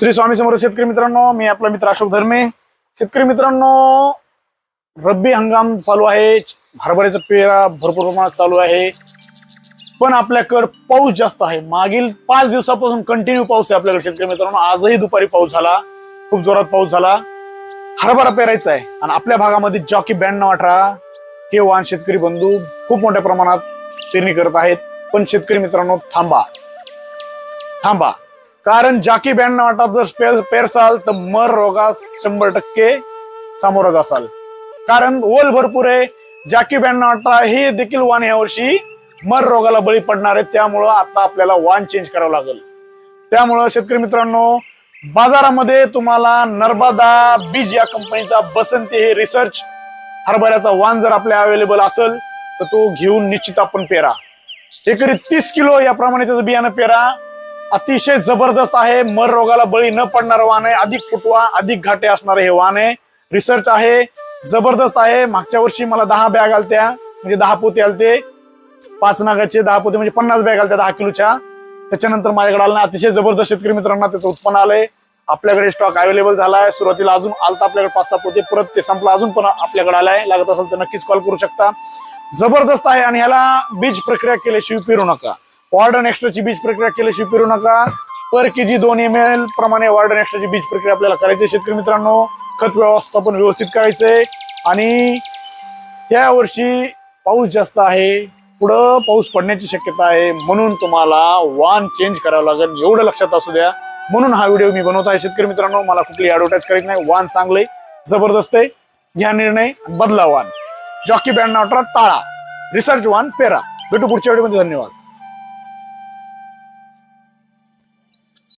श्री स्वामी समोर शेतकरी मित्रांनो मी आपला मित्र अशोक धर्मे. शेतकरी मित्रांनो रब्बी हंगाम चालू आहे. हरभऱ्याचा पेरा भरपूर प्रमाणात चालू आहे. पण आपल्याकडं पाऊस जास्त आहे. मागील पाच दिवसापासून कंटिन्यू पाऊस आहे आपल्याकडे शेतकरी मित्रांनो. आजही दुपारी पाऊस झाला. खूप जोरात पाऊस झाला. हरभरा पेरायचा आहे. आणि आपल्या भागामध्ये जॉकी ब्याण्णव अठरा हे वाहन शेतकरी बंधू खूप मोठ्या प्रमाणात पेरणी करत आहेत. पण शेतकरी मित्रांनो थांबा. थांबा. कारण जाकी बँड नाटात जर पेर पेरसाल तर मर रोगास शंभर टक्के सामोरं जासाल. कारण ओल भरपूर आहे. जाकी बँड नाटा हे देखील वाण यावर्षी मर रोगाला बळी पडणार आहे त्यामुळं आता आपल्याला वाण चेंज करावं लागेल. त्यामुळं शेतकरी मित्रांनो बाजारामध्ये तुम्हाला नर्मदा बीज या कंपनीचा बसंती हे रिसर्च हरभऱ्याचा वाण जर आपल्या अवेलेबल असेल तर तो घेऊन निश्चित आपण पेरा. एकरी तीस किलो याप्रमाणे त्याचं बियाणं पेरा. अतिशय जबरदस्त आहे. मर रोगाला बळी न पडणार वाहन आहे. अधिक फुटवा अधिक घाटे असणारे हे वाहन आहे. रिसर्च आहे. जबरदस्त आहे. मागच्या वर्षी मला दहा बॅग आलत्या. म्हणजे दहा पोते आलते. पाच नागाचे दहा पोते म्हणजे पन्नास बॅग आलत्या दहा किलोच्या. त्याच्यानंतर माझ्याकडे आला अतिशय जबरदस्त शेतकरी मित्रांना त्याचं उत्पन्न आलंय. आपल्याकडे स्टॉक अवेलेबल झालाय. सुरुवातीला अजून आलता आपल्याकडे पाच सहा पोते. परत ते संपलं अजून पण आपल्याकडे आलाय. लागत असेल तर नक्कीच कॉल करू शकता. जबरदस्त आहे आणि ह्याला बीज प्रक्रिया केल्याशिवाय पिरू नका. वॉर्डन एक्स्ट्राची बीज प्रक्रिया केल्याशिवाय पेरू नका. पर के जी दोन एम एल प्रमाणे वॉर्डन एक्स्ट्राची बीज प्रक्रिया आपल्याला करायची शेतकरी मित्रांनो. खत व्यवस्थापन व्यवस्थित करायचंय. आणि या वर्षी पाऊस जास्त आहे. पुढं पाऊस पडण्याची शक्यता आहे. म्हणून तुम्हाला वान चेंज करावं लागेल. एवढं लक्षात असू द्या. म्हणून हा व्हिडिओ मी बनवत आहे. शेतकरी मित्रांनो मला कुठली ऍडव्हर्टाईज करायची नाही. वान चांगले जबरदस्त आहे. घ्या निर्णय. बदला वान जॉकी बँड नावटा टाळा. रिसर्च वान पेरा. भेटू पुढच्या व्हिडिओमध्ये धन्यवाद.